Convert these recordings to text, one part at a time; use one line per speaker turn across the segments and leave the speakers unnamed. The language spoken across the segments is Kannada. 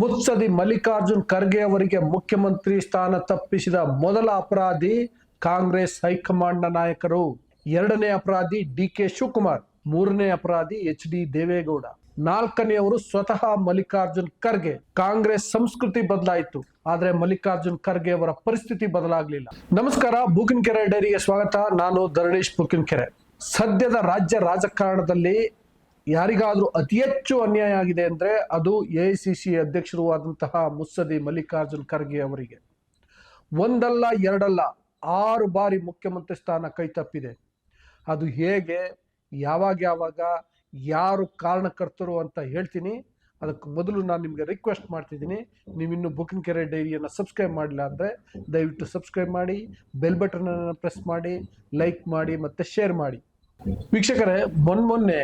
ಮುತ್ಸದಿ ಮಲ್ಲಿಕಾರ್ಜುನ್ ಖರ್ಗೆ ಅವರಿಗೆ ಮುಖ್ಯಮಂತ್ರಿ ಸ್ಥಾನ ತಪ್ಪಿಸಿದ ಮೊದಲ ಅಪರಾಧಿ ಕಾಂಗ್ರೆಸ್ ಹೈಕಮಾಂಡ್ನ ನಾಯಕರು. ಎರಡನೇ ಅಪರಾಧಿ ಡಿ ಕೆ ಶಿವಕುಮಾರ್, ಮೂರನೇ ಅಪರಾಧಿ ಎಚ್ ಡಿ ದೇವೇಗೌಡ. ನಾಲ್ಕನೆಯವರು ಸ್ವತಃ ಮಲ್ಲಿಕಾರ್ಜುನ್ ಖರ್ಗೆ. ಕಾಂಗ್ರೆಸ್ ಸಂಸ್ಕೃತಿ ಬದಲಾಯಿತು, ಆದ್ರೆ ಮಲ್ಲಿಕಾರ್ಜುನ್ ಖರ್ಗೆ ಅವರ ಪರಿಸ್ಥಿತಿ ಬದಲಾಗಲಿಲ್ಲ. ನಮಸ್ಕಾರ, ಬೂಕಿನಕೆರೆ ಡೈರಿಗೆ ಸ್ವಾಗತ. ನಾನು ಧರಣೇಶ್ ಬೂಕಿನಕೆರೆ. ಸದ್ಯದ ರಾಜ್ಯ ರಾಜಕಾರಣದಲ್ಲಿ ಯಾರಿಗಾದ್ರೂ ಅತಿ ಹೆಚ್ಚು ಅನ್ಯಾಯ ಆಗಿದೆ ಅಂದ್ರೆ ಅದು ಎ ಐ ಸಿ ಸಿ ಅಧ್ಯಕ್ಷರು ಆದಂತಹ ಮುತ್ಸದಿ ಮಲ್ಲಿಕಾರ್ಜುನ್ ಖರ್ಗೆ ಅವರಿಗೆ. ಒಂದಲ್ಲ, ಎರಡಲ್ಲ, ಆರು ಬಾರಿ ಮುಖ್ಯಮಂತ್ರಿ ಸ್ಥಾನ ಕೈತಪ್ಪಿದೆ ಅದು ಹೇಗೆ, ಯಾವಾಗ ಯಾವಾಗ, ಯಾರು ಕಾರಣಕರ್ತರು ಅಂತ ಹೇಳ್ತೀನಿ. ಅದಕ್ಕೆ ಮೊದಲು ನಾನು ನಿಮಗೆ ರಿಕ್ವೆಸ್ಟ್ ಮಾಡ್ತಿದ್ದೀನಿ. ನೀವಿನ್ನು ಬುಕಿಂಗ್ ಕೆರೆ ಡೈರಿಯನ್ನು ಸಬ್ಸ್ಕ್ರೈಬ್ ಮಾಡಿಲ್ಲ ಅಂದರೆ ದಯವಿಟ್ಟು ಸಬ್ಸ್ಕ್ರೈಬ್ ಮಾಡಿ ಬೆಲ್ ಬಟನನ್ನು ಪ್ರೆಸ್ ಮಾಡಿ ಲೈಕ್ ಮಾಡಿ ಮತ್ತು ಶೇರ್ ಮಾಡಿ. ವೀಕ್ಷಕರೇ ಮೊನ್ನೆ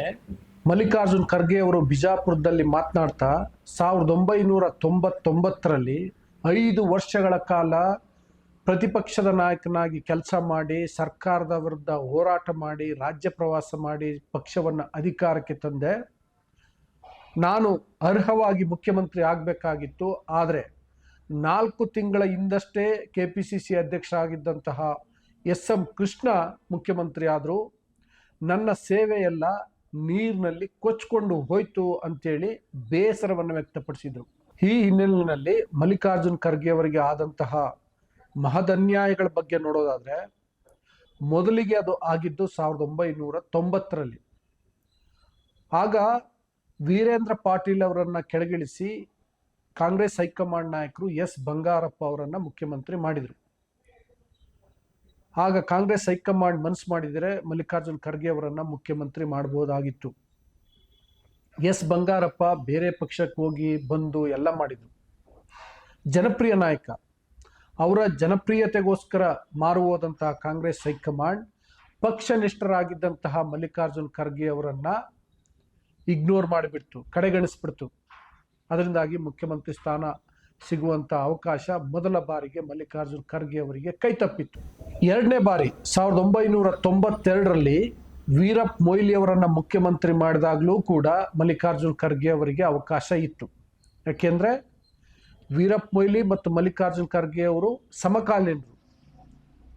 ಮಲ್ಲಿಕಾರ್ಜುನ್ ಖರ್ಗೆ ಅವರು ಬಿಜಾಪುರದಲ್ಲಿ ಮಾತನಾಡ್ತಾ, ಸಾವಿರದ ಒಂಬೈನೂರ ತೊಂಬತ್ತೊಂಬತ್ತರಲ್ಲಿ ಐದು ವರ್ಷಗಳ ಕಾಲ ಪ್ರತಿಪಕ್ಷದ ನಾಯಕನಾಗಿ ಕೆಲಸ ಮಾಡಿ, ಸರ್ಕಾರದ ವಿರುದ್ಧ ಹೋರಾಟ ಮಾಡಿ, ರಾಜ್ಯ ಪ್ರವಾಸ ಮಾಡಿ ಪಕ್ಷವನ್ನು ಅಧಿಕಾರಕ್ಕೆ ತಂದೆ. ನಾನು ಅರ್ಹವಾಗಿ ಮುಖ್ಯಮಂತ್ರಿ ಆಗಬೇಕಾಗಿತ್ತು, ಆದರೆ ನಾಲ್ಕು ತಿಂಗಳ ಹಿಂದಷ್ಟೇ ಕೆ ಪಿ ಸಿ ಸಿ ಅಧ್ಯಕ್ಷರಾಗಿದ್ದಂತಹ ಎಸ್ ಎಂ ಕೃಷ್ಣ ಮುಖ್ಯಮಂತ್ರಿ ಆದರು. ನನ್ನ ಸೇವೆಯೆಲ್ಲ ನೀರಿನಲ್ಲಿ ಕೊಚ್ಕೊಂಡು ಹೋಯ್ತು ಅಂತೇಳಿ ಬೇಸರವನ್ನು ವ್ಯಕ್ತಪಡಿಸಿದರು. ಈ ಹಿನ್ನೆಲೆಯಲ್ಲಿ ಮಲ್ಲಿಕಾರ್ಜುನ್ ಖರ್ಗೆ ಅವರಿಗೆ ಆದಂತಹ ಮಹದನ್ಯಾಯಗಳ ಬಗ್ಗೆ ನೋಡೋದಾದ್ರೆ, ಮೊದಲಿಗೆ ಅದು ಆಗಿದ್ದು ಸಾವಿರದ ಒಂಬೈನೂರ ತೊಂಬತ್ತರಲ್ಲಿ. ಆಗ ವೀರೇಂದ್ರ ಪಾಟೀಲ್ ಅವರನ್ನ ಕೆಳಗಿಳಿಸಿ ಕಾಂಗ್ರೆಸ್ ಹೈಕಮಾಂಡ್ ನಾಯಕರು ಎಸ್ ಬಂಗಾರಪ್ಪ ಅವರನ್ನ ಮುಖ್ಯಮಂತ್ರಿ ಮಾಡಿದರು. ಆಗ ಕಾಂಗ್ರೆಸ್ ಹೈಕಮಾಂಡ್ ಮನಸ್ಸು ಮಾಡಿದರೆ ಮಲ್ಲಿಕಾರ್ಜುನ್ ಖರ್ಗೆ ಅವರನ್ನು ಮುಖ್ಯಮಂತ್ರಿ ಮಾಡಬಹುದಾಗಿತ್ತು ಎಸ್ ಬಂಗಾರಪ್ಪ ಬೇರೆ ಪಕ್ಷಕ್ಕೆ ಹೋಗಿ ಬಂದು ಎಲ್ಲ ಮಾಡಿದ್ರು. ಜನಪ್ರಿಯ ನಾಯಕ, ಅವರ ಜನಪ್ರಿಯತೆಗೋಸ್ಕರ ಮಾರು ಹೋದಂತಹ ಕಾಂಗ್ರೆಸ್ ಹೈಕಮಾಂಡ್, ಪಕ್ಷನಿಷ್ಠರಾಗಿದ್ದಂತಹ ಮಲ್ಲಿಕಾರ್ಜುನ್ ಖರ್ಗೆ ಅವರನ್ನು ಇಗ್ನೋರ್ ಮಾಡಿಬಿಡ್ತು, ಕಡೆಗಣಿಸ್ಬಿಡ್ತು. ಅದರಿಂದಾಗಿ ಮುಖ್ಯಮಂತ್ರಿ ಸ್ಥಾನ ಸಿಗುವಂತ ಅವಕಾಶ ಮೊದಲ ಬಾರಿಗೆ ಮಲ್ಲಿಕಾರ್ಜುನ್ ಖರ್ಗೆ ಅವರಿಗೆ ಕೈತಪ್ಪಿತ್ತು ಎರಡನೇ ಬಾರಿ ಸಾವಿರದ ಒಂಬೈನೂರ ತೊಂಬತ್ತೆರಡರಲ್ಲಿ ವೀರಪ್ಪ ಮೊಯ್ಲಿ ಅವರನ್ನು ಮುಖ್ಯಮಂತ್ರಿ ಮಾಡಿದಾಗಲೂ ಕೂಡ ಮಲ್ಲಿಕಾರ್ಜುನ್ ಖರ್ಗೆ ಅವರಿಗೆ ಅವಕಾಶ ಇತ್ತು. ಯಾಕೆಂದ್ರೆ ವೀರಪ್ಪ ಮೊಯ್ಲಿ ಮತ್ತು ಮಲ್ಲಿಕಾರ್ಜುನ್ ಖರ್ಗೆ ಅವರು ಸಮಕಾಲೀನರು.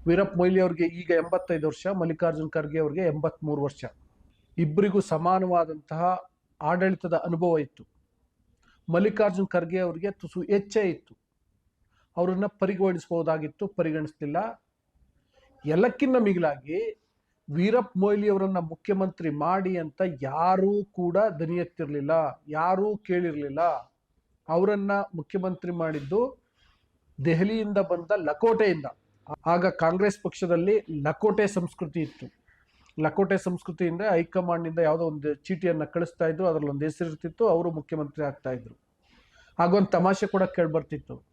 ವೀರಪ್ಪ ಮೊಯ್ಲಿ ಅವರಿಗೆ ಈಗ ಎಂಬತ್ತೈದು ವರ್ಷ, ಮಲ್ಲಿಕಾರ್ಜುನ್ ಖರ್ಗೆ ಅವರಿಗೆ ಎಂಬತ್ಮೂರು ವರ್ಷ. ಇಬ್ಬರಿಗೂ ಸಮಾನವಾದಂತಹ ಆಡಳಿತದ ಅನುಭವ ಇತ್ತು. ಮಲ್ಲಿಕಾರ್ಜುನ್ ಖರ್ಗೆ ಅವರಿಗೆ ತುಸು ಹೆಚ್ಚೇ ಇತ್ತು. ಅವರನ್ನು ಪರಿಗಣಿಸಬಹುದಾಗಿತ್ತು, ಪರಿಗಣಿಸಲಿಲ್ಲ. ಎಲ್ಲಕ್ಕಿಂತ ಮಿಗಿಲಾಗಿ ವೀರಪ್ಪ ಮೊಯ್ಲಿ ಅವರನ್ನು ಮುಖ್ಯಮಂತ್ರಿ ಮಾಡಿ ಅಂತ ಯಾರೂ ಕೂಡ ದನಿ ಎತ್ತಿರಲಿಲ್ಲ ಯಾರೂ ಕೇಳಿರಲಿಲ್ಲ. ಅವರನ್ನು ಮುಖ್ಯಮಂತ್ರಿ ಮಾಡಿದ್ದು ದೆಹಲಿಯಿಂದ ಬಂದ ಲಕೋಟೆಯಿಂದ. ಆಗ ಕಾಂಗ್ರೆಸ್ ಪಕ್ಷದಲ್ಲಿ ಲಕೋಟೆ ಸಂಸ್ಕೃತಿ ಇತ್ತು. ಲಕೋಟೆ ಸಂಸ್ಕೃತಿಯಿಂದ ಹೈಕಮಾಂಡ್ನಿಂದ ಯಾವುದೋ ಒಂದು ಚೀಟಿಯನ್ನು ಕಳಿಸ್ತಾ ಇದ್ರು ಅದರಲ್ಲಿ ಒಂದು ಹೆಸರು ಇರ್ತಿತ್ತು ಅವರು ಮುಖ್ಯಮಂತ್ರಿ ಆಗ್ತಾ ಇದ್ರು. ಹಾಗೊಂದು ತಮಾಷೆ ಕೂಡ ಕೇಳ್ಬರ್ತಿತ್ತು.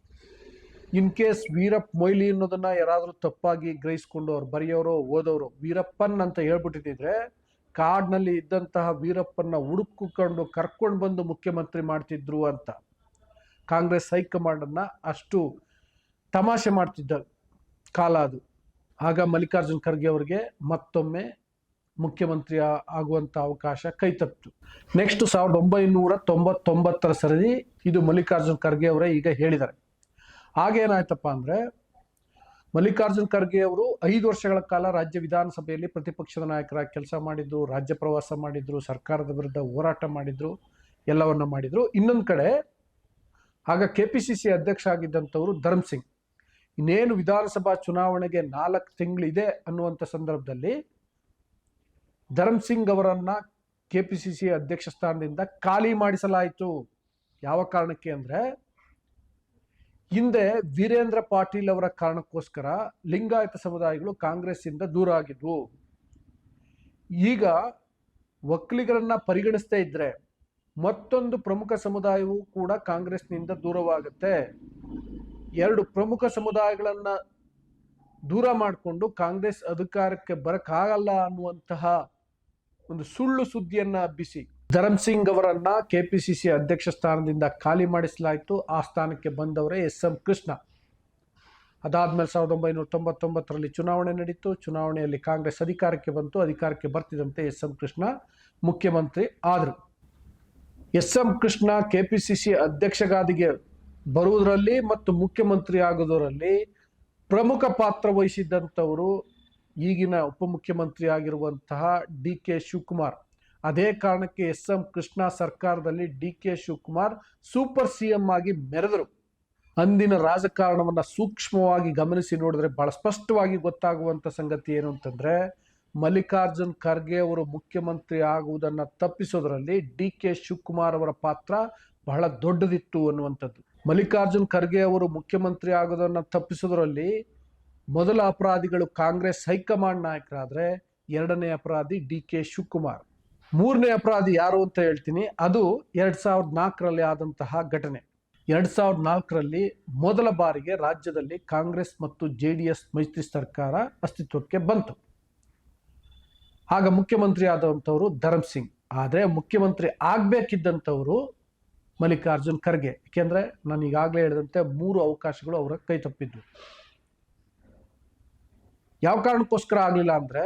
ಇನ್ ಕೇಸ್ ವೀರಪ್ಪ ಮೊಯ್ಲಿ ಅನ್ನೋದನ್ನ ಯಾರಾದರೂ ತಪ್ಪಾಗಿ ಗ್ರಹಿಸ್ಕೊಂಡು ಅವ್ರು ಬರೆಯೋರು, ಓದೋರು, ವೀರಪ್ಪನ್ ಅಂತ ಹೇಳ್ಬಿಟ್ಟಿದ್ರೆ ಕಾಡ್ನಲ್ಲಿ ಇದ್ದಂತಹ ವೀರಪ್ಪನ್ನ ಹುಡುಕೊಂಡು ಕರ್ಕೊಂಡು ಬಂದು ಮುಖ್ಯಮಂತ್ರಿ ಮಾಡ್ತಿದ್ರು ಅಂತ. ಕಾಂಗ್ರೆಸ್ ಹೈಕಮಾಂಡನ್ನು ಅಷ್ಟು ತಮಾಷೆ ಮಾಡ್ತಿದ್ದ ಕಾಲ ಅದು. ಆಗ ಮಲ್ಲಿಕಾರ್ಜುನ್ ಖರ್ಗೆ ಅವರಿಗೆ ಮತ್ತೊಮ್ಮೆ ಮುಖ್ಯಮಂತ್ರಿ ಆಗುವಂಥ ಅವಕಾಶ ಕೈತಪ್ಪಿತು ನೆಕ್ಸ್ಟ್ ಸಾವಿರದ ಒಂಬೈನೂರ ತೊಂಬತ್ತೊಂಬತ್ತರ ಸರದಿ ಇದು ಮಲ್ಲಿಕಾರ್ಜುನ್ ಖರ್ಗೆ ಅವರೇ ಈಗ ಹೇಳಿದ್ದಾರೆ. ಆಗೇನಾಯ್ತಪ್ಪ ಅಂದ್ರೆ, ಮಲ್ಲಿಕಾರ್ಜುನ್ ಖರ್ಗೆ ಅವರು ಐದು ವರ್ಷಗಳ ಕಾಲ ರಾಜ್ಯ ವಿಧಾನಸಭೆಯಲ್ಲಿ ಪ್ರತಿಪಕ್ಷದ ನಾಯಕರಾಗಿ ಕೆಲಸ ಮಾಡಿದ್ರು, ರಾಜ್ಯ ಪ್ರವಾಸ ಮಾಡಿದ್ರು, ಸರ್ಕಾರದ ವಿರುದ್ಧ ಹೋರಾಟ ಮಾಡಿದ್ರು, ಎಲ್ಲವನ್ನ ಮಾಡಿದ್ರು. ಇನ್ನೊಂದು ಕಡೆ, ಆಗ ಕೆ ಪಿ ಸಿ ಸಿ ಅಧ್ಯಕ್ಷ ಆಗಿದ್ದಂಥವರು ಧರ್ಮ್ ಸಿಂಗ್. ಇನ್ನೇನು ವಿಧಾನಸಭಾ ಚುನಾವಣೆಗೆ ನಾಲ್ಕು ತಿಂಗಳಿದೆ ಅನ್ನುವಂಥ ಸಂದರ್ಭದಲ್ಲಿ ಧರ್ಮ್ ಸಿಂಗ್ ಅವರನ್ನು ಕೆ ಪಿ ಸಿ ಸಿ ಅಧ್ಯಕ್ಷ ಸ್ಥಾನದಿಂದ ಖಾಲಿ ಮಾಡಿಸಲಾಯಿತು. ಯಾವ ಕಾರಣಕ್ಕೆ ಅಂದ್ರೆ, ಹಿಂದೆ ವೀರೇಂದ್ರ ಪಾಟೀಲ್ ಅವರ ಕಾರಣಕ್ಕೋಸ್ಕರ ಲಿಂಗಾಯತ ಸಮುದಾಯಗಳು ಕಾಂಗ್ರೆಸ್ಸಿಂದ ದೂರ ಆಗಿದ್ವು. ಈಗ ಒಕ್ಕಲಿಗರನ್ನ ಪರಿಗಣಿಸ್ತಾ ಇದ್ರೆ ಮತ್ತೊಂದು ಪ್ರಮುಖ ಸಮುದಾಯವು ಕೂಡ ಕಾಂಗ್ರೆಸ್ನಿಂದ ದೂರವಾಗುತ್ತೆ. ಎರಡು ಪ್ರಮುಖ ಸಮುದಾಯಗಳನ್ನ ದೂರ ಮಾಡಿಕೊಂಡು ಕಾಂಗ್ರೆಸ್ ಅಧಿಕಾರಕ್ಕೆ ಬರೋಕ್ಕಾಗಲ್ಲ ಅನ್ನುವಂತಹ ಒಂದು ಸುಳ್ಳು ಸುದ್ದಿಯನ್ನ ಹಬ್ಬಿಸಿ. ಧರಮ್ ಸಿಂಗ್ ಅವರನ್ನ ಕೆಪಿಸಿಸಿ ಅಧ್ಯಕ್ಷ ಸ್ಥಾನದಿಂದ ಖಾಲಿ ಮಾಡಿಸಲಾಯಿತು. ಆ ಸ್ಥಾನಕ್ಕೆ ಬಂದವರೇ ಎಸ್ ಎಂ ಕೃಷ್ಣ. ಅದಾದ್ಮೇಲೆ ಸಾವಿರದ ಒಂಬೈನೂರ ತೊಂಬತ್ತೊಂಬತ್ತರಲ್ಲಿ ಚುನಾವಣೆ ನಡೀತು. ಚುನಾವಣೆಯಲ್ಲಿ ಕಾಂಗ್ರೆಸ್ ಅಧಿಕಾರಕ್ಕೆ ಬಂತು. ಅಧಿಕಾರಕ್ಕೆ ಬರ್ತಿದಂತೆ ಎಸ್ ಎಂ ಕೃಷ್ಣ ಮುಖ್ಯಮಂತ್ರಿ ಆದರು. S M Krishna K P C C ಅಧ್ಯಕ್ಷಗಾದಿಗೆ ಬರುವುದರಲ್ಲಿ ಮತ್ತು ಮುಖ್ಯಮಂತ್ರಿ ಆಗೋದರಲ್ಲಿ ಪ್ರಮುಖ ಪಾತ್ರ ವಹಿಸಿದ್ದಂಥವರು ಈಗಿನ ಉಪಮುಖ್ಯಮಂತ್ರಿ ಆಗಿರುವಂತಹ ಡಿ ಕೆ ಶಿವಕುಮಾರ್. ಅದೇ ಕಾರಣಕ್ಕೆ ಎಸ್ ಎಂ ಕೃಷ್ಣ ಸರ್ಕಾರದಲ್ಲಿ D K Shivakumar super C M ಆಗಿ ಮೆರೆದರು. ಅಂದಿನ ರಾಜಕಾರಣವನ್ನು ಸೂಕ್ಷ್ಮವಾಗಿ ಗಮನಿಸಿ ನೋಡಿದ್ರೆ ಬಹಳ ಸ್ಪಷ್ಟವಾಗಿ ಗೊತ್ತಾಗುವಂಥ ಸಂಗತಿ ಏನು ಅಂತಂದರೆ, ಮಲ್ಲಿಕಾರ್ಜುನ್ ಖರ್ಗೆ ಅವರು ಮುಖ್ಯಮಂತ್ರಿ ಆಗುವುದನ್ನು ತಪ್ಪಿಸೋದರಲ್ಲಿ ಡಿ ಕೆ ಶಿವಕುಮಾರ್ ಅವರ ಪಾತ್ರ ಬಹಳ ದೊಡ್ಡದಿತ್ತು ಅನ್ನುವಂಥದ್ದು. ಮಲ್ಲಿಕಾರ್ಜುನ್ ಖರ್ಗೆ ಅವರು ಮುಖ್ಯಮಂತ್ರಿ ಆಗೋದನ್ನು ತಪ್ಪಿಸೋದ್ರಲ್ಲಿ ಮೊದಲ ಅಪರಾಧಿಗಳು ಕಾಂಗ್ರೆಸ್ ಹೈಕಮಾಂಡ್ ನಾಯಕರಾದರೆ ಎರಡನೇ ಅಪರಾಧಿ ಡಿ ಕೆ ಶಿವಕುಮಾರ್. ಮೂರನೇ ಅಪರಾಧಿ ಯಾರು ಅಂತ ಹೇಳ್ತೀನಿ, ಅದು ಎರಡ್ ಸಾವಿರದ ನಾಲ್ಕರಲ್ಲಿ ಆದಂತಹ ಘಟನೆ. ಎರಡ್ ಸಾವಿರದ ನಾಲ್ಕರಲ್ಲಿ ಮೊದಲ ಬಾರಿಗೆ ರಾಜ್ಯದಲ್ಲಿ ಕಾಂಗ್ರೆಸ್ ಮತ್ತು ಜೆ ಡಿ ಎಸ್ ಮೈತ್ರಿ ಸರ್ಕಾರ ಅಸ್ತಿತ್ವಕ್ಕೆ ಬಂತು. ಆಗ ಮುಖ್ಯಮಂತ್ರಿ ಆದಂಥವರು ಧರಮ್ ಸಿಂಗ್. ಆದರೆ ಮುಖ್ಯಮಂತ್ರಿ ಆಗಬೇಕಿದ್ದಂಥವರು ಮಲ್ಲಿಕಾರ್ಜುನ್ ಖರ್ಗೆ. ಏಕೆಂದರೆ ನಾನು ಈಗಾಗಲೇ ಹೇಳಿದಂತೆ ಮೂರು ಅವಕಾಶಗಳು ಅವರ ಕೈ ತಪ್ಪಿದ್ವು. ಯಾವ ಕಾರಣಕ್ಕೋಸ್ಕರ ಆಗಲಿಲ್ಲ ಅಂದ್ರೆ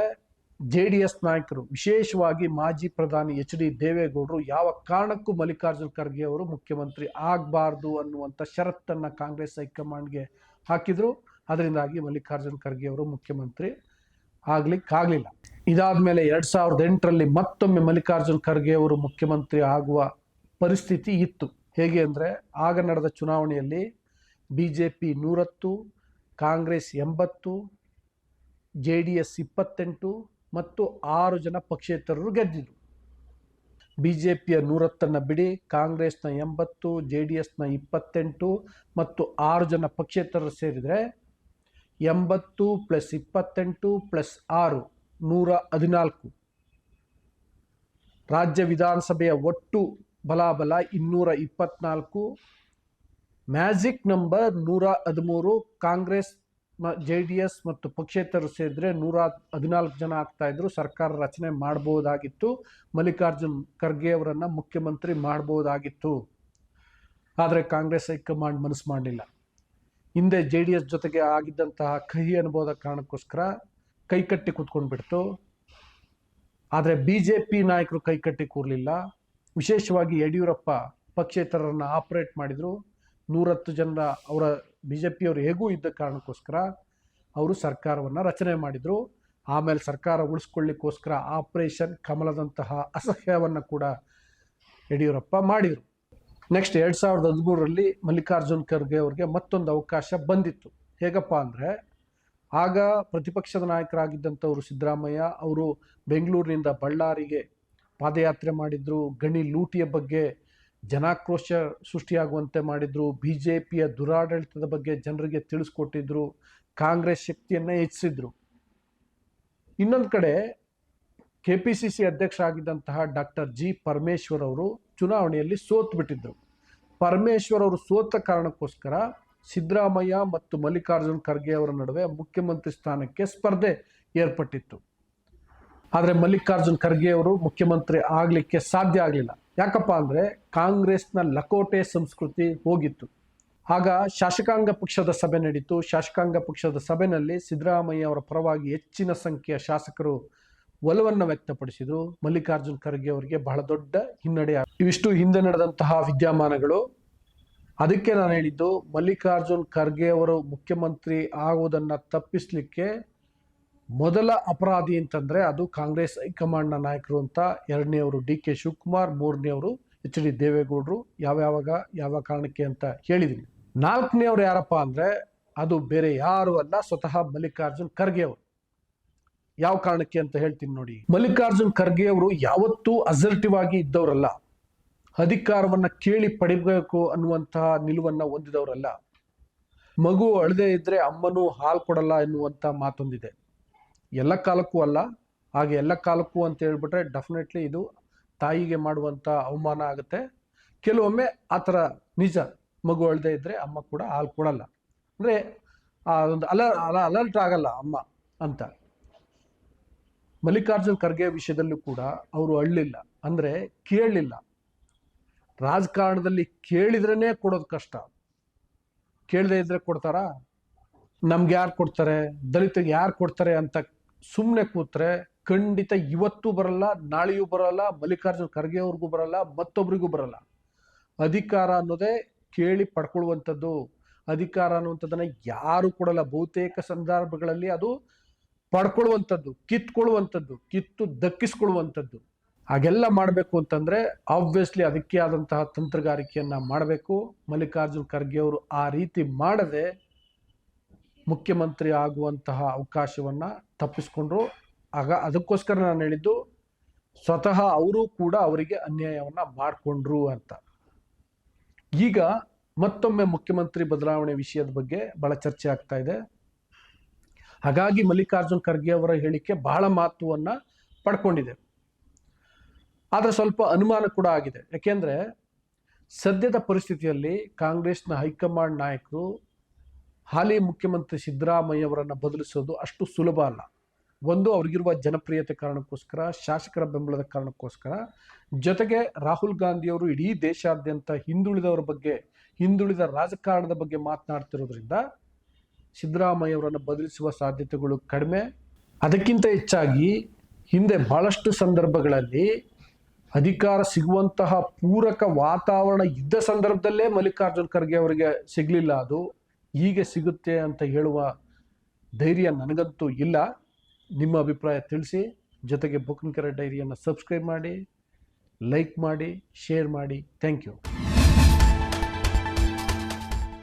ಜೆ ಡಿ ಎಸ್ ನಾಯಕರು, ವಿಶೇಷವಾಗಿ ಮಾಜಿ ಪ್ರಧಾನಿ ಎಚ್ ಡಿ ದೇವೇಗೌಡರು ಯಾವ ಕಾರಣಕ್ಕೂ ಮಲ್ಲಿಕಾರ್ಜುನ ಖರ್ಗೆ ಅವರು ಮುಖ್ಯಮಂತ್ರಿ ಆಗಬಾರ್ದು ಅನ್ನುವಂಥ ಷರತ್ತನ್ನು ಕಾಂಗ್ರೆಸ್ ಹೈಕಮಾಂಡ್ಗೆ ಹಾಕಿದ್ರು. ಅದರಿಂದಾಗಿ ಮಲ್ಲಿಕಾರ್ಜುನ ಖರ್ಗೆ ಅವರು ಮುಖ್ಯಮಂತ್ರಿ ಆಗಲಿಕ್ಕಾಗಲಿಲ್ಲ ಇದಾದ ಮೇಲೆ ಎರಡು ಸಾವಿರದ ಎಂಟರಲ್ಲಿ ಮತ್ತೊಮ್ಮೆ ಮಲ್ಲಿಕಾರ್ಜುನ ಖರ್ಗೆ ಅವರು ಮುಖ್ಯಮಂತ್ರಿ ಆಗುವ ಪರಿಸ್ಥಿತಿ ಇತ್ತು. ಹೇಗೆ ಅಂದರೆ ಆಗ ನಡೆದ ಚುನಾವಣೆಯಲ್ಲಿ ಬಿ ಜೆ ಪಿ ನೂರತ್ತು, ಕಾಂಗ್ರೆಸ್ ಎಂಬತ್ತು ಜೆ ಡಿ ಎಸ್ ಇಪ್ಪತ್ತೆಂಟು ಮತ್ತು ಆರು ಜನ ಪಕ್ಷೇತರರು ಗೆದ್ದಿದ್ರು. ಬಿ ಜೆ ಪಿಯ ನೂರತ್ತನ್ನು ಬಿಡಿ, ಕಾಂಗ್ರೆಸ್ನ ಎಂಬತ್ತು ಜೆ ಡಿ ಎಸ್ನ ಇಪ್ಪತ್ತೆಂಟು ಮತ್ತು ಆರು ಜನ ಪಕ್ಷೇತರರು ಸೇರಿದರೆ ಎಂಬತ್ತು ಪ್ಲಸ್ ಇಪ್ಪತ್ತೆಂಟು ಪ್ಲಸ್ ಆರು ನೂರ ಹದಿನಾಲ್ಕು. ರಾಜ್ಯ ವಿಧಾನಸಭೆಯ ಒಟ್ಟು ಬಲಾಬಲ ಇನ್ನೂರ ಇಪ್ಪತ್ನಾಲ್ಕು. ಮ್ಯಾಜಿಕ್ ನಂಬರ್ ನೂರ ಹದಿಮೂರು, ಕಾಂಗ್ರೆಸ್ ಜೆ ಡಿ ಎಸ್ ಮತ್ತು ಪಕ್ಷೇತರರು ಸೇರಿದ್ರೆ ನೂರ ಹದಿನಾಲ್ಕು ಜನ ಆಗ್ತಾ ಇದ್ರು. ಸರ್ಕಾರ ರಚನೆ ಮಾಡಬಹುದಾಗಿತ್ತು ಮಲ್ಲಿಕಾರ್ಜುನ್ ಖರ್ಗೆ ಅವರನ್ನು ಮುಖ್ಯಮಂತ್ರಿ ಮಾಡಬಹುದಾಗಿತ್ತು ಆದರೆ ಕಾಂಗ್ರೆಸ್ ಹೈಕಮಾಂಡ್ ಮನಸ್ಸು ಮಾಡಲಿಲ್ಲ. ಹಿಂದೆ ಜೆ ಡಿ ಎಸ್ ಜೊತೆಗೆ ಆಗಿದ್ದಂತಹ ಕಹಿ ಅನುಭವದ ಕಾರಣಕ್ಕೋಸ್ಕರ ಕೈಕಟ್ಟಿ ಕೂತ್ಕೊಂಡ್ಬಿಡ್ತು ಆದರೆ ಬಿ ಜೆ ಪಿ ನಾಯಕರು ಕೈಕಟ್ಟಿ ಕೂರಲಿಲ್ಲ. ವಿಶೇಷವಾಗಿ ಯಡಿಯೂರಪ್ಪ ಪಕ್ಷೇತರರನ್ನು ಆಪರೇಟ್ ಮಾಡಿದರು. ನೂರತ್ತು ಜನ ಅವರ ಬಿ ಜೆ ಪಿಯವರು ಹೇಗೂ ಇದ್ದ ಕಾರಣಕ್ಕೋಸ್ಕರ ಅವರು ಸರ್ಕಾರವನ್ನು ರಚನೆ ಮಾಡಿದರು. ಆಮೇಲೆ ಸರ್ಕಾರ ಉಳಿಸ್ಕೊಳ್ಳಿಕ್ಕೋಸ್ಕರ ಆಪರೇಷನ್ ಕಮಲದಂತಹ ಅಸಹ್ಯವನ್ನು ಕೂಡ ಯಡಿಯೂರಪ್ಪ ಮಾಡಿದರು. ನೆಕ್ಸ್ಟ್ ಎರಡು ಸಾವಿರದ ಹದಿಮೂರರಲ್ಲಿ ಮಲ್ಲಿಕಾರ್ಜುನ್ ಖರ್ಗೆ ಅವರಿಗೆ ಮತ್ತೊಂದು ಅವಕಾಶ ಬಂದಿತ್ತು. ಹೇಗಪ್ಪ ಅಂದರೆ ಆಗ ಪ್ರತಿಪಕ್ಷದ ನಾಯಕರಾಗಿದ್ದಂಥವರು ಸಿದ್ದರಾಮಯ್ಯ ಅವರು ಬೆಂಗಳೂರಿನಿಂದ ಬಳ್ಳಾರಿಗೆ ಪಾದಯಾತ್ರೆ ಮಾಡಿದ್ರು. ಗಣಿ ಲೂಟಿಯ ಬಗ್ಗೆ ಜನಾಕ್ರೋಶ ಸೃಷ್ಟಿಯಾಗುವಂತೆ ಮಾಡಿದ್ರು. ಬಿ ಜೆ ಪಿಯ ದುರಾಡಳಿತದ ಬಗ್ಗೆ ಜನರಿಗೆ ತಿಳಿಸ್ಕೊಟ್ಟಿದ್ರು. ಕಾಂಗ್ರೆಸ್ ಶಕ್ತಿಯನ್ನು ಹೆಚ್ಚಿಸಿದ್ರು. ಇನ್ನೊಂದು ಕಡೆ ಕೆ ಪಿ ಸಿ ಸಿ ಅಧ್ಯಕ್ಷರಾಗಿದ್ದಂತಹ ಡಾಕ್ಟರ್ ಜಿ ಪರಮೇಶ್ವರ್ ಅವರು ಚುನಾವಣೆಯಲ್ಲಿ ಸೋತು ಬಿಟ್ಟಿದ್ರು. ಪರಮೇಶ್ವರ್ ಅವರು ಸೋತ ಕಾರಣಕ್ಕೋಸ್ಕರ ಸಿದ್ದರಾಮಯ್ಯ ಮತ್ತು ಮಲ್ಲಿಕಾರ್ಜುನ್ ಖರ್ಗೆ ಅವರ ನಡುವೆ ಮುಖ್ಯಮಂತ್ರಿ ಸ್ಥಾನಕ್ಕೆ ಸ್ಪರ್ಧೆ ಏರ್ಪಟ್ಟಿತ್ತು. ಆದರೆ ಮಲ್ಲಿಕಾರ್ಜುನ್ ಖರ್ಗೆ ಅವರು ಮುಖ್ಯಮಂತ್ರಿ ಆಗಲಿಕ್ಕೆ ಸಾಧ್ಯ ಆಗಲಿಲ್ಲ. ಯಾಕಪ್ಪ ಅಂದರೆ ಕಾಂಗ್ರೆಸ್ನ ಲಕೋಟೆ ಸಂಸ್ಕೃತಿ ಹೋಗಿತ್ತು. ಆಗ ಶಾಸಕಾಂಗ ಪಕ್ಷದ ಸಭೆ ನಡೀತು. ಶಾಸಕಾಂಗ ಪಕ್ಷದ ಸಭೆಯಲ್ಲಿ ಸಿದ್ದರಾಮಯ್ಯ ಅವರ ಪರವಾಗಿ ಹೆಚ್ಚಿನ ಸಂಖ್ಯೆಯ ಶಾಸಕರು ಒಲವನ್ನು ವ್ಯಕ್ತಪಡಿಸಿದರು. ಮಲ್ಲಿಕಾರ್ಜುನ್ ಖರ್ಗೆ ಅವರಿಗೆ ಬಹಳ ದೊಡ್ಡ ಹಿನ್ನಡೆ ಇವಿಷ್ಟು ಹಿಂದೆ ನಡೆದಂತಹ ವಿದ್ಯಮಾನಗಳು. ಅದಕ್ಕೆ ನಾನು ಹೇಳಿದ್ದು ಮಲ್ಲಿಕಾರ್ಜುನ್ ಖರ್ಗೆ ಅವರು ಮುಖ್ಯಮಂತ್ರಿ ಆಗುವುದನ್ನು ತಪ್ಪಿಸಲಿಕ್ಕೆ ಮೊದಲ ಅಪರಾಧಿ ಅಂತಂದ್ರೆ ಅದು ಕಾಂಗ್ರೆಸ್ ಹೈಕಮಾಂಡ್ನ ನಾಯಕರು ಅಂತ ಎರಡನೇವರು ಡಿ ಕೆ ಶಿವಕುಮಾರ್ ಮೂರನೇವರು ಎಚ್ ಡಿ ದೇವೇಗೌಡರು. ಯಾವ್ಯಾವಾಗ, ಯಾವ ಕಾರಣಕ್ಕೆ ಅಂತ ಹೇಳಿದ್ದೀನಿ ನಾಲ್ಕನೇವ್ರು ಯಾರಪ್ಪ ಅಂದ್ರೆ ಅದು ಬೇರೆ ಯಾರು ಅಲ್ಲ, ಸ್ವತಃ ಮಲ್ಲಿಕಾರ್ಜುನ್ ಖರ್ಗೆ ಅವರು. ಯಾವ ಕಾರಣಕ್ಕೆ ಅಂತ ಹೇಳ್ತೀನಿ ನೋಡಿ. ಮಲ್ಲಿಕಾರ್ಜುನ್ ಖರ್ಗೆ ಅವರು ಯಾವತ್ತೂ ಅಸರ್ಟಿವ್ ಆಗಿ ಇದ್ದವರಲ್ಲ. ಅಧಿಕಾರವನ್ನ ಕೇಳಿ ಪಡಿಬೇಕು ಅನ್ನುವಂತಹ ನಿಲುವನ್ನ ಹೊಂದಿದವರಲ್ಲ. ಮಗು ಅಳದೇ ಇದ್ರೆ ಅಮ್ಮನೂ ಹಾಲು ಕೊಡಲ್ಲ ಎನ್ನುವಂಥ ಮಾತೊಂದಿದೆ. ಎಲ್ಲ ಕಾಲಕ್ಕೂ ಅಲ್ಲ, ಹಾಗೆ ಎಲ್ಲ ಕಾಲಕ್ಕೂ ಅಂತ ಹೇಳ್ಬಿಟ್ರೆ ಡೆಫಿನೆಟ್ಲಿ ಇದು ತಾಯಿಗೆ ಮಾಡುವಂಥ ಅವಮಾನ ಆಗುತ್ತೆ. ಕೆಲವೊಮ್ಮೆ ಆ ಥರ ನಿಜ ಮಗು ಅಳದೆ ಇದ್ದರೆ ಅಮ್ಮ ಕೂಡ ಹಾಲು ಕೊಡಲ್ಲ. ಅಂದರೆ ಆ ಒಂದು ಅಲ ಅಲ ಅಲರ್ಟ್ ಆಗಲ್ಲ ಅಮ್ಮ ಅಂತ. ಮಲ್ಲಿಕಾರ್ಜುನ್ ಖರ್ಗೆ ವಿಷಯದಲ್ಲೂ ಕೂಡ ಅವರು ಅಳ್ಳಿಲ್ಲ, ಅಂದರೆ ಕೇಳಲಿಲ್ಲ ರಾಜಕಾರಣದಲ್ಲಿ ಕೇಳಿದ್ರೇ ಕೊಡೋದು ಕಷ್ಟ. ಕೇಳದೆ ಇದ್ರೆ ಕೊಡ್ತಾರಾ? ನಮ್ಗೆ ಯಾರು ಕೊಡ್ತಾರೆ? ದಲಿತರಿಗೆ ಯಾರು ಕೊಡ್ತಾರೆ ಅಂತ ಸುಮ್ಮನೆ ಕೂತ್ರೆ ಖಂಡಿತ ಇವತ್ತು ಬರಲ್ಲ, ನಾಳೆಯೂ ಬರಲ್ಲ, ಮಲ್ಲಿಕಾರ್ಜುನ್ ಖರ್ಗೆ ಅವ್ರಿಗೂ ಬರಲ್ಲ ಮತ್ತೊಬ್ಬರಿಗೂ ಬರಲ್ಲ. ಅಧಿಕಾರ ಅನ್ನೋದೇ ಕೇಳಿ ಪಡ್ಕೊಳ್ಳುವಂಥದ್ದು. ಅಧಿಕಾರ ಅನ್ನುವಂಥದ್ದನ್ನ ಯಾರು ಕೊಡಲ್ಲ. ಬಹುತೇಕ ಸಂದರ್ಭಗಳಲ್ಲಿ ಅದು ಪಡ್ಕೊಳ್ಳುವಂಥದ್ದು, ಕಿತ್ಕೊಳ್ಳುವಂಥದ್ದು, ಕಿತ್ತು ದಕ್ಕಿಸ್ಕೊಳ್ಳುವಂಥದ್ದು. ಹಾಗೆಲ್ಲ ಮಾಡಬೇಕು ಅಂತಂದ್ರೆ ಆಬ್ವಿಯಸ್ಲಿ ಅದಕ್ಕೆ ಆದಂತಹ ತಂತ್ರಗಾರಿಕೆಯನ್ನ ಮಾಡಬೇಕು. ಮಲ್ಲಿಕಾರ್ಜುನ್ ಖರ್ಗೆ ಅವರು ಆ ರೀತಿ ಮಾಡದೆ ಮುಖ್ಯಮಂತ್ರಿ ಆಗುವಂತಹ ಅವಕಾಶವನ್ನ ತಪ್ಪಿಸ್ಕೊಂಡ್ರು. ಆಗ ಅದಕ್ಕೋಸ್ಕರ ನಾನು ಹೇಳಿದ್ದು, ಸ್ವತಃ ಅವರು ಕೂಡ ಅವರಿಗೆ ಅನ್ಯಾಯವನ್ನ ಮಾಡಿಕೊಂಡ್ರು ಅಂತ. ಈಗ ಮತ್ತೊಮ್ಮೆ ಮುಖ್ಯಮಂತ್ರಿ ಬದಲಾವಣೆ ವಿಷಯದ ಬಗ್ಗೆ ಬಹಳ ಚರ್ಚೆ ಆಗ್ತಾ ಇದೆ. ಹಾಗಾಗಿ ಮಲ್ಲಿಕಾರ್ಜುನ್ ಖರ್ಗೆ ಅವರ ಹೇಳಿಕೆ ಬಹಳ ಮಹತ್ವವನ್ನ ಪಡ್ಕೊಂಡಿದೆ. ಆದರೆ ಸ್ವಲ್ಪ ಅನುಮಾನ ಕೂಡ ಆಗಿದೆ. ಯಾಕೆಂದ್ರೆ ಸದ್ಯದ ಪರಿಸ್ಥಿತಿಯಲ್ಲಿ ಕಾಂಗ್ರೆಸ್ನ ಹೈಕಮಾಂಡ್ ನಾಯಕರು ಹಾಲಿ ಮುಖ್ಯಮಂತ್ರಿ ಸಿದ್ದರಾಮಯ್ಯ ಅವರನ್ನು ಬದಲಿಸೋದು ಅಷ್ಟು ಸುಲಭ ಅಲ್ಲ. ಒಂದು, ಅವ್ರಿಗಿರುವ ಜನಪ್ರಿಯತೆ ಕಾರಣಕ್ಕೋಸ್ಕರ, ಶಾಸಕರ ಬೆಂಬಲದ ಕಾರಣಕ್ಕೋಸ್ಕರ. ಜೊತೆಗೆ ರಾಹುಲ್ ಗಾಂಧಿಯವರು ಇಡೀ ದೇಶಾದ್ಯಂತ ಹಿಂದುಳಿದವರ ಬಗ್ಗೆ, ಹಿಂದುಳಿದ ರಾಜಕಾರಣದ ಬಗ್ಗೆ ಮಾತನಾಡ್ತಿರೋದ್ರಿಂದ ಸಿದ್ದರಾಮಯ್ಯ ಅವರನ್ನು ಬದಲಿಸುವ ಸಾಧ್ಯತೆಗಳು ಕಡಿಮೆ. ಅದಕ್ಕಿಂತ ಹೆಚ್ಚಾಗಿ ಹಿಂದೆ ಬಹಳಷ್ಟು ಸಂದರ್ಭಗಳಲ್ಲಿ ಅಧಿಕಾರ ಸಿಗುವಂತಹ ಪೂರಕ ವಾತಾವರಣ ಇದ್ದ ಸಂದರ್ಭದಲ್ಲೇ ಮಲ್ಲಿಕಾರ್ಜುನ್ ಖರ್ಗೆ ಅವರಿಗೆ ಸಿಗಲಿಲ್ಲ ಅದು. ಹೀಗೆ ಸಿಗುತ್ತೆ ಅಂತ ಹೇಳುವ ಧೈರ್ಯ ನನಗಂತೂ ಇಲ್ಲ. ನಿಮ್ಮ ಅಭಿಪ್ರಾಯ ತಿಳಿಸಿ, ಜೊತೆಗೆ ಬುಕ್ಕಿಂಗ್ ಡೈರಿಯನ್ನು ಸಬ್ಸ್ಕ್ರೈಬ್ ಮಾಡಿ, ಲೈಕ್ ಮಾಡಿ, ಶೇರ್ ಮಾಡಿ. Thank you.